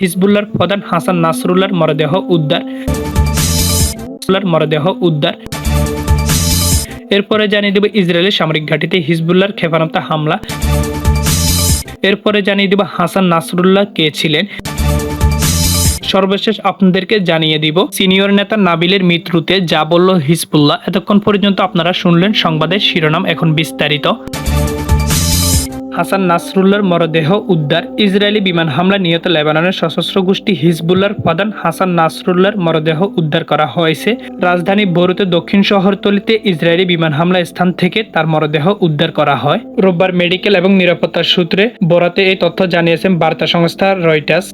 হিজবুল্লার প্রধান হাসান নাসরুল্লাহর মরদেহ উদ্ধার। মরদেহ উদ্ধার। এরপরে জানিয়ে দেব ইসরায়েলের সামরিক ঘাঁটিতে হিজবুল্লাহর ক্ষেপণাস্ত্র হামলা। এরপরে জানিয়ে দেব হাসান নাসরুল্লাহ কে ছিলেন। সর্বশেষ আপনাদেরকে জানিয়ে দিব, সিনিয়র নেতা নাবিলের মৃত্যুতে যা বলল হিজবুল্লাহ। এতক্ষণ পর্যন্ত আপনারা শুনলেন সংবাদের শিরোনাম, এখন বিস্তারিত। হাসান নাসরুল্লার মরদেহ উদ্ধার, ইসরায়েলি বিমান হামলা নিহত লেবাননের সশস্ত্র গোষ্ঠী হিজবুল্লার প্রধান হাসান নাসরুল্লার মরদেহ উদ্ধার করা হয়েছে। রাজধানী বরুতে দক্ষিণ শহরতলিতে ইসরায়েলি বিমান হামলা স্থান থেকে তার মরদেহ উদ্ধার করা হয়। রোববার মেডিকেল এবং নিরাপত্তার সূত্রে বরাতে এই তথ্য জানিয়েছেন বার্তা সংস্থা রয়টার্স।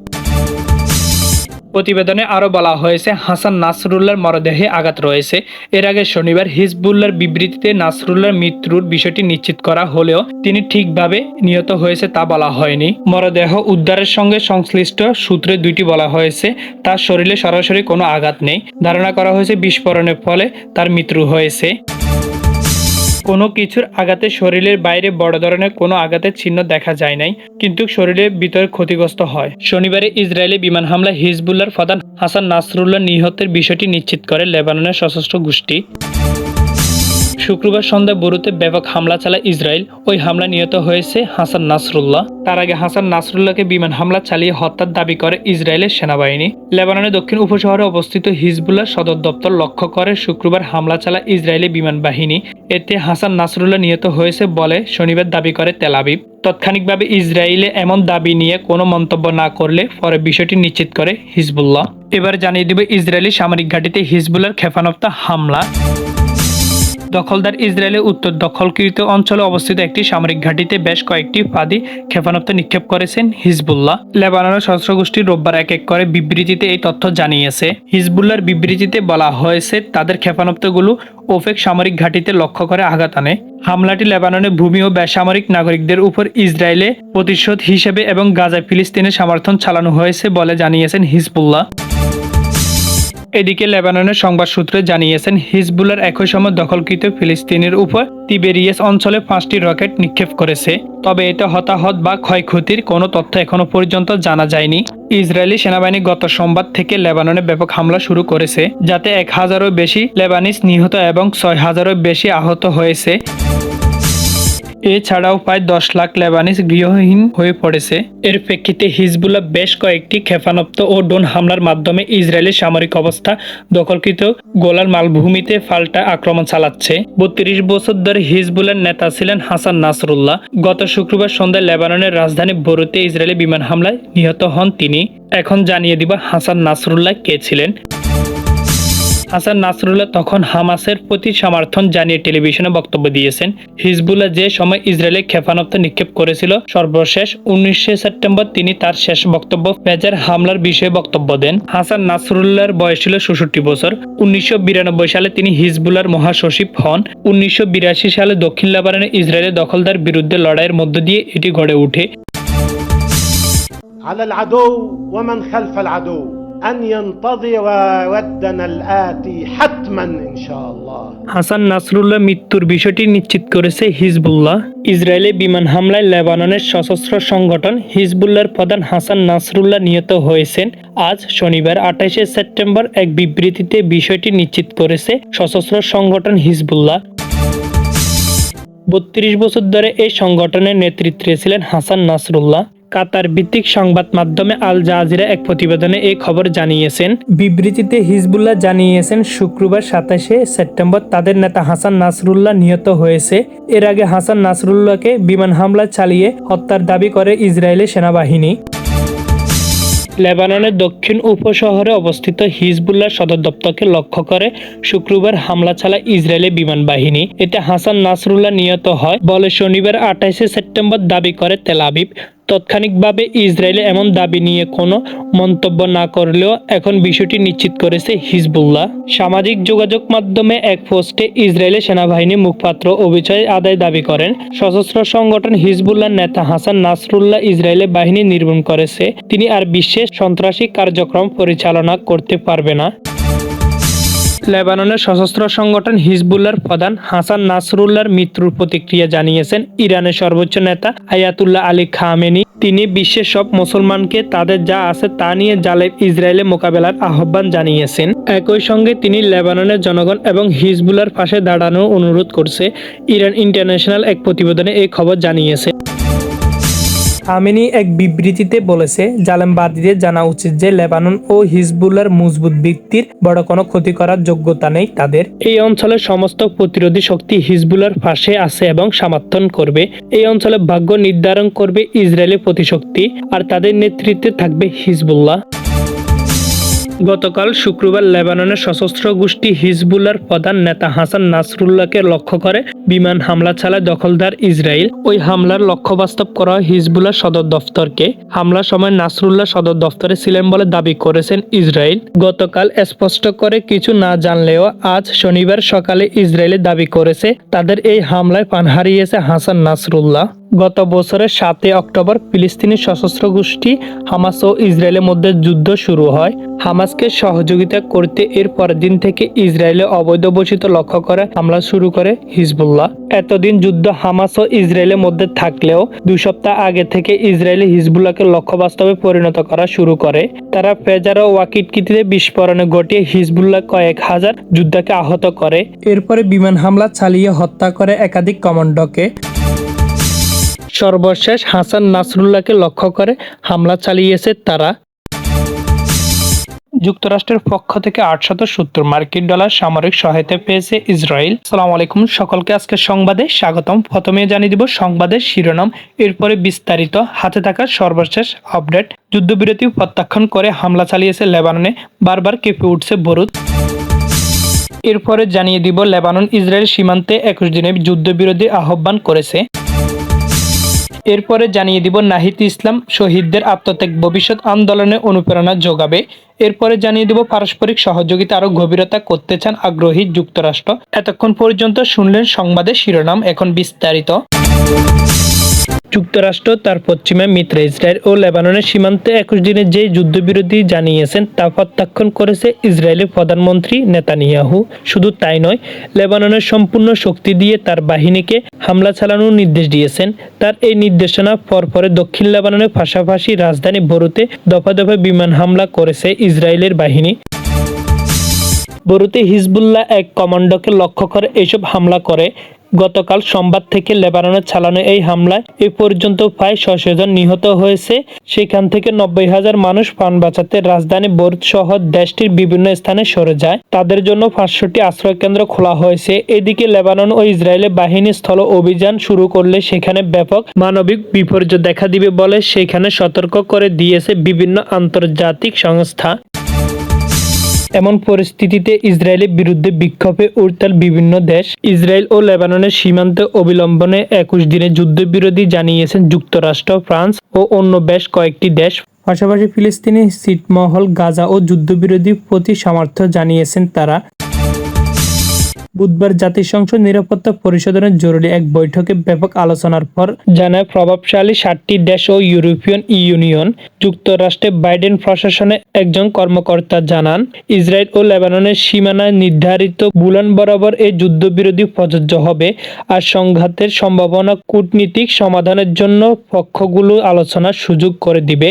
প্রতিবেদনে আরও বলা হয়েছে, হাসান নাসরুল্লাহর মরদেহে আঘাত রয়েছে। এর আগে শনিবার হিজবুল্লাহর বিবৃতিতে নাসরুল্লাহর মৃত্যুর বিষয়টি নিশ্চিত করা হলেও তিনি ঠিকভাবে নিহত হয়েছে তা বলা হয়নি। মরদেহ উদ্ধারের সঙ্গে সংশ্লিষ্ট সূত্রে দুইটি বলা হয়েছে, তার শরীরে সরাসরি কোনো আঘাত নেই। ধারণা করা হয়েছে বিস্ফোরণের ফলে তার মৃত্যু হয়েছে। কোনো কিছুর আঘাতে শরীরের বাইরে বড় ধরনের কোনো আঘাতের চিহ্ন দেখা যায় নাই, কিন্তু শরীরের ভিতরে ক্ষতিগ্রস্ত হয়। শনিবারে ইসরায়েলি বিমান হামলায় হিজবুল্লার প্রধান হাসান নাসরুল্লাহ নিহতের বিষয়টি নিশ্চিত করে লেবাননের সশস্ত্র গোষ্ঠী। শুক্রবার সন্ধ্যা বরুতে ব্যাপক হামলা চালায় ইসরায়েল। ওই হামলা নিহত হয়েছে হাসান নাসরুল্লাহ। তার আগে হাসান নাসরুল্লাহকে বিমান হামলা চালিয়ে হত্যার দাবি করে ইসরায়েলের সেনাবাহিনী। লেবাননের দক্ষিণ উপশহরে অবস্থিত হিজবুল্লাহ সদর দপ্তর লক্ষ্য করে শুক্রবার হামলা চালায় ইসরায়েলি বিমান বাহিনী। এতে হাসান নাসরুল্লাহ নিহত হয়েছে বলে শনিবার দাবি করে তেলাবিব তাৎক্ষণিকভাবে ইসরায়েলে এমন দাবি নিয়ে কোনো মন্তব্য না করলে পরে বিষয়টি নিশ্চিত করে হিজবুল্লাহ। এবার জানিয়ে দেবে ইসরায়েলি সামরিক ঘাঁটিতে হিজবুল্লার ক্ষেপণাস্ত্র হামলা। দখলদার ইসরায়েলের উত্তর দখলকৃত অঞ্চলে অবস্থিত একটি সামরিক ঘাঁটিতে বেশ কয়েকটি ফাঁদি ক্ষেপণাস্ত্র নিক্ষেপ করেছেন হিজবুল্লাহ। লেবাননের সশস্ত্র গোষ্ঠী রোববার এক এক করে বিবৃতিতে এই তথ্য জানিয়েছে। হিজবুল্লাহর বিবৃতিতে বলা হয়েছে, তাদের ক্ষেপণাস্ত্রগুলো ওফেক সামরিক ঘাঁটিতে লক্ষ্য করে আঘাত আনে। হামলাটি লেবাননের ভূমি ও বেসামরিক নাগরিকদের উপর ইসরায়েলে প্রতিশোধ হিসেবে এবং গাজায় ফিলিস্তিনের সমর্থন চালানো হয়েছে বলে জানিয়েছেন হিজবুল্লাহ। এদিকে লেবাননের সংবাদ সূত্রে জানিয়েছেন, হিজবুলের একই সময় দখলকৃত ফিলিস্তিনের উপর তিবেরিয়াস অঞ্চলে পাঁচটি রকেট নিক্ষেপ করেছে। তবে এতে হতাহত বা ক্ষয়ক্ষতির কোনো তথ্য এখনও পর্যন্ত জানা যায়নি। ইসরায়েলি সেনাবাহিনী গত সোমবার থেকে লেবাননে ব্যাপক হামলা শুরু করেছে, যাতে এক হাজারও বেশি লেবানিস নিহত এবং ছয় হাজারও বেশি আহত হয়েছে। এছাড়াও প্রায় দশ লাখ লেবানিস গৃহহীন হয়ে পড়েছে। এর প্রেক্ষিতে হিজবুল্লাহ বেশ কয়েকটি ক্ষেপণাস্ত্র ও ড্রোন হামলার মাধ্যমে ইসরায়েলের সামরিক অবস্থা দখলকৃত গোলার মালভূমিতে পাল্টা আক্রমণ চালাচ্ছে। বত্রিশ বছর ধরে হিজবুলের নেতা ছিলেন হাসান নাসরুল্লাহ। গত শুক্রবার সন্ধ্যায় লেবাননের রাজধানী বরুতে ইসরায়েলি বিমান হামলায় নিহত হন তিনি। এখন জানিয়ে দিব হাসান নাসরুল্লাহ কে ছিলেন। হাসান নাসরুল্লাহ তখন হামাসের প্রতি সমর্থন জানিয়ে টেলিভিশনে বক্তব্য দিয়েছেন হিজবুল্লাহ যে সময় ইসরায়েলে ক্ষেপণাস্ত্র নিক্ষেপ করেছিল সর্বশেষ উনিশে সেপ্টেম্বর তিনি তার শেষ বক্তব্য পেজার হামলার বিষয়ে বক্তব্য দেন হাসান নাসরুল্লাহর বয়স ছিল ষষট্টি বছর উনিশশো সালে তিনি হিজবুল্লার মহাসচিব হন উনিশশো সালে দক্ষিণ লেবাননে ইসরায়েলের দখলদার বিরুদ্ধে লড়াইয়ের মধ্য দিয়ে এটি গড়ে ওঠে على العدو ومن خلف العدو أن ينتظر ودنا الآتي حتما إن شاء الله হাসান নাসরুল্লাহ মৃত্যুর বিষয়টি নিশ্চিত করেছে হিজবুল্লাহ ইসরায়েলি বিমান হামলায় লেবাননের সশস্ত্র সংগঠন হিজবুল্লাহর প্রধান হাসান নাসরুল্লাহ নিহত হয়েছেন আজ শনিবার আঠাশে সেপ্টেম্বর এক বিবৃতিতে বিষয়টি নিশ্চিত করেছে সশস্ত্র সংগঠন হিজবুল্লাহ বত্রিশ বছর ধরে এই সংগঠনের নেতৃত্বে ছিলেন হাসান নাসরুল্লাহ কাতার ভিত্তিক সংবাদ মাধ্যমে আল জাজিরা এক প্রতিবেদনে এই খবর জানিয়েছেন। বিবৃতিতে হিজবুল্লাহ জানিয়েছেন, শুক্রবার সাতাশে সেপ্টেম্বর তাদের নেতা হাসান নাসরুল্লাহ নিহত হয়েছে। এর আগে হাসান নাসরুল্লাহকে বিমান হামলা চালিয়ে হত্যার দাবি করে ইসরায়েলি সেনাবাহিনী। লেবাননের দক্ষিণ উপশহরে অবস্থিত হিজবুল্লাহ সদর দপ্তরকে লক্ষ্য করে শুক্রবার হামলা চালায় ইসরায়েলি বিমান বাহিনী। এতে হাসান নাসরুল্লাহ নিহত হয়। বলে শনিবার আঠাইশে সেপ্টেম্বর দাবি করে তেলাবিব তাৎক্ষণিকভাবে ইসরায়েলে এমন দাবি নিয়ে কোনো মন্তব্য না করলেও এখন বিষয়টি নিশ্চিত করেছে হিজবুল্লাহ। সামাজিক যোগাযোগ মাধ্যমে এক পোস্টে ইসরায়েলের সেনাবাহিনী মুখপাত্র অভিচয় আদায় দাবি করেন, সশস্ত্র সংগঠন হিজবুল্লাহ নেতা হাসান নাসরুল্লাহ ইসরায়েলের বাহিনী নির্মূল করেছে। তিনি আর বিশ্বের সন্ত্রাসী কার্যক্রম পরিচালনা করতে পারবে না। লেবাননের সশস্ত্র সংগঠন হিজবুল্লাহর প্রধান হাসান নাসরুল্লাহর মৃত্যুর প্রতিক্রিয়া জানিয়েছেন ইরানের সর্বোচ্চ নেতা আয়াতুল্লাহ আলী খামেনি। তিনি বিশ্বের সব মুসলমানকে তাদের যা আছে তা নিয়ে জালের ইসরায়েলে মোকাবেলার আহ্বান জানিয়েছেন। একই সঙ্গে তিনি লেবাননের জনগণ এবং হিজবুল্লার পাশে দাঁড়ানোর অনুরোধ করছে। ইরান ইন্টারন্যাশনাল এক প্রতিবেদনে এই খবর জানিয়েছে। আমিনি এক বিবৃতিতে বলেছে, জালেমবাদীদের জানা উচিত যে লেবানন ও হিজবুল্লার মজবুত ভিত্তির বড় কোনো ক্ষতি করার যোগ্যতা নেই তাদের। এই অঞ্চলের সমস্ত প্রতিরোধী শক্তি হিজবুল্লার পাশে আছে এবং সমর্থন করবে। এই অঞ্চলে ভাগ্য নির্ধারণ করবে ইসরায়েলের প্রতিশক্তি আর তাদের নেতৃত্বে থাকবে হিজবুল্লাহ। গতকাল শুক্রবার লেবাননের সশস্ত্র গোষ্ঠী হিজবুল্লার প্রধান নেতা হাসান নাসরুল্লাহকে লক্ষ্য করে বিমান হামলা চালায় দখলদার ইসরায়েল। ওই হামলার লক্ষ্য বাস্তব করা হয় হিজবুল্লাহ সদর দফতরকে। হামলার সময় নাসরুল্লাহ সদর দফতরে ছিলেন বলে দাবি করেছেন ইসরায়েল। গতকাল স্পষ্ট করে কিছু না জানলেও আজ শনিবার সকালে ইসরায়েলে দাবি করেছে, তাদের এই হামলায় প্রাণ হারিয়েছে হাসান নাসরুল্লাহ। গত বছরের সাতই অক্টোবর ফিলিস্তিনি সশস্ত্র গোষ্ঠী হামাস ও ইসরায়েলের মধ্যে যুদ্ধ শুরু হয়। হামাসকে সহযোগিতা করতে এর পরের দিন থেকে ইসরায়েলে অবৈধ বসিত লক্ষ্য করে হামলা শুরু করে হিজবুল্লাহ। এতদিন যুদ্ধ হামাস ও ইসরায়েলের মধ্যে থাকলেও দুই সপ্তাহ আগে থেকে ইসরায়েলি হিজবুল্লাহকে লক্ষ্য বাস্তবে পরিণত করা শুরু করে। তারা ফেজার ও ওয়াকিটকিটিতে বিস্ফোরণে ঘটিয়ে হিজবুল্লাহ কয়েক হাজার যোদ্ধাকে আহত করে। এরপরে বিমান হামলা চালিয়ে হত্যা করে একাধিক কমান্ডোকে। সর্বশেষ হাসান নাসরুল্লাহকে লক্ষ্য করে হামলা চালিয়েছে তারা। যুক্তরাষ্ট্রের পক্ষ থেকে আটশত সত্তর মার্কিন ডলার সামরিক সহায়তা পেয়েছে ইসরায়েল। সালাম আলাইকুম, সকলকে আজকে সংবাদে স্বাগতম। প্রথমে জানিয়ে দিব সংবাদের শিরোনাম। এরপরে বিস্তারিত হাতে থাকা সর্বশেষ আপডেট। যুদ্ধবিরতি প্রত্যাখ্যান করে হামলা চালিয়েছে লেবাননে। বারবার কেঁপে উঠছে বরুদ। এরপরে জানিয়ে দিব লেবানন ইসরায়েল সীমান্তে একুশ দিনে যুদ্ধবিরতি আহ্বান করেছে। এরপরে জানিয়ে দিব, নাহিদ ইসলাম শহীদদের আত্মত্যাগ ভবিষ্যৎ আন্দোলনে অনুপ্রেরণা যোগাবে। এরপরে জানিয়ে দিব, পারস্পরিক সহযোগিতা আরও গভীরতা করতে চান আগ্রহী যুক্তরাষ্ট্র। এতক্ষণ পর্যন্ত শুনলেন সংবাদের শিরোনাম, এখন বিস্তারিত। যুক্তরাষ্ট্র, তার পশ্চিমে মিত্র ইসরায়েল ও লেবাননের সীমান্তে একুশ দিনের যে যুদ্ধবিরতি জানিয়েছেন, তা প্রত্যাখ্যান করেছে ইসরায়েলের প্রধানমন্ত্রী নেতানিয়াহু। শুধু তাই নয়, লেবাননের সম্পূর্ণ শক্তি দিয়ে তার বাহিনীকে হামলা চালানোর নির্দেশ দিয়েছেন। তার এই নির্দেশনা পরপরে দক্ষিণ লেবাননের পাশাপাশি রাজধানী বরুতে দফা দফা বিমান হামলা করেছে ইসরায়েলের বাহিনী। বরুতে হিজবুল্লাহ এক কমান্ডোকে লক্ষ্য করে এসব হামলা করে। গতকাল সোমবার থেকে লেবাননে চালানো এই হামলায় এ পর্যন্ত প্রায় ছশো জন নিহত হয়েছে। সেখান থেকে নব্বই হাজার মানুষ প্রাণ বাঁচাতে রাজধানী বোর্ড সহ দেশটির বিভিন্ন স্থানে সরে যায়। তাদের জন্য পাঁচশোটি আশ্রয় কেন্দ্র খোলা হয়েছে। এদিকে লেবানন ও ইসরায়েলের বাহিনী স্থল অভিযান শুরু করলে সেখানে ব্যাপক মানবিক বিপর্যয় দেখা দিবে বলে সেখানে সতর্ক করে দিয়েছে বিভিন্ন আন্তর্জাতিক সংস্থা। এমন পরিস্থিতিতে ইসরায়েলের বিরুদ্ধে বিক্ষোভে উড়তাল বিভিন্ন দেশ। ইসরায়েল ও লেবাননের সীমান্তে অবিলম্বনে একুশ দিনের যুদ্ধবিরোধী জানিয়েছেন যুক্তরাষ্ট্র, ফ্রান্স ও অন্য বেশ কয়েকটি দেশ। পাশাপাশি ফিলিস্তিনি সিটমহল গাজা ও যুদ্ধবিরোধী প্রতি সামর্থ্য জানিয়েছেন তারা। বুধবার জাতিসংঘ নিরাপত্তা পরিষদের জরুরি এক বৈঠকে ব্যাপক আলোচনার পর জানায় প্রভাবশালী সাতটি দেশ ও ইউরোপিয়ান ইউনিয়ন, যুক্তরাষ্ট্রে বাইডেন প্রশাসনে একজন কর্মকর্তা জানান, ইসরায়েল ও লেবাননের সীমানায় নির্ধারিত বুলান বরাবর এই যুদ্ধবিরোধী প্রযোজ্য হবে আর সংঘাতের সম্ভাবনা কূটনীতিক সমাধানের জন্য পক্ষগুলো আলোচনার সুযোগ করে দিবে।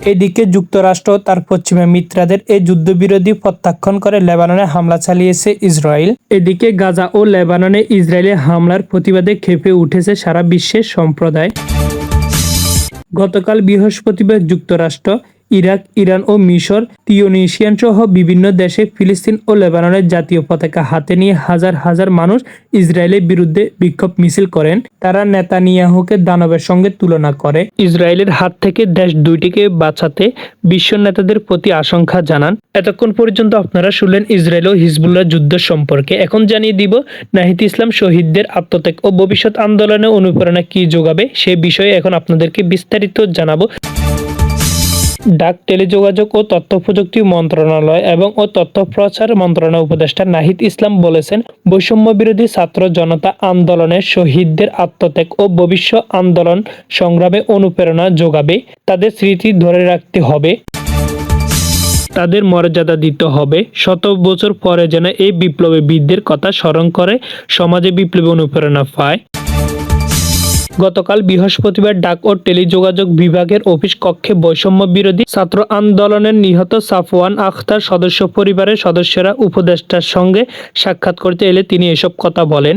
এদিকে যুক্তরাষ্ট্র তার পশ্চিমা মিত্রাদের এই যুদ্ধবিরোধী প্রত্যাখ্যান করে লেবাননে হামলা চালিয়েছে ইসরায়েল। এদিকে গাজা ও লেবাননে ইসরায়েলের হামলার প্রতিবাদে খেপে উঠেছে সারা বিশ্বের সম্প্রদায়। গতকাল বৃহস্পতিবার যুক্তরাষ্ট্র ইরাক, ইরান ও মিশর, তিউনিশিয়ান সহ বিভিন্ন দেশে ফিলিস্তিন ও লেবাননের জাতীয় পতাকা হাতে নিয়ে হাজার হাজার মানুষ ইসরায়েলের বিরুদ্ধে বিক্ষোভ মিছিল করেন। তারা নেতানিয়াহুকে দানবের সঙ্গে তুলনা করে। ইসরায়েলের হাত থেকে দেশ দুইটিকে বাঁচাতে বিশ্ব নেতাদের প্রতি আশঙ্কা জানান। এতক্ষণ পর্যন্ত আপনারা শুনলেন ইসরায়েল ও হিজবুল্লাহ যুদ্ধ সম্পর্কে। এখন জানিয়ে দিব, নাহিদ ইসলাম শহীদদের আত্মত্যাগ ও ভবিষ্যৎ আন্দোলনে অনুপ্রেরণা কি যোগাবে সে বিষয়ে এখন আপনাদেরকে বিস্তারিত জানাব। ডাক, টেলিযোগাযোগ ও তথ্য প্রযুক্তি মন্ত্রণালয় এবং ও তথ্য প্রচার মন্ত্রণালয় উপদেষ্টা নাহিদ ইসলাম বলেছেন বৈষম্য বিরোধী ছাত্র জনতা আন্দোলনের শহীদদের আত্মত্যাগ ও ভবিষ্যৎ আন্দোলন সংগ্রামে অনুপ্রেরণা যোগাবে, তাদের স্মৃতি ধরে রাখতে হবে। তাদের মর্যাদা দিতে হবে। শত বছর পরে যেন এই বিপ্লবী বীরদের কথা স্মরণ করে, সমাজে বিপ্লবী অনুপ্রেরণা পায়। গতকাল বৃহস্পতিবার ডাক ও টেলিযোগাযোগ বিভাগের অফিস কক্ষে বৈষম্য বিরোধী ছাত্র আন্দোলনের নিহত সাফওয়ান আখতার সদস্য পরিবারের সদস্যরা উপদেষ্টার সঙ্গে সাক্ষাৎ করতে এলে তিনি এসব কথা বলেন।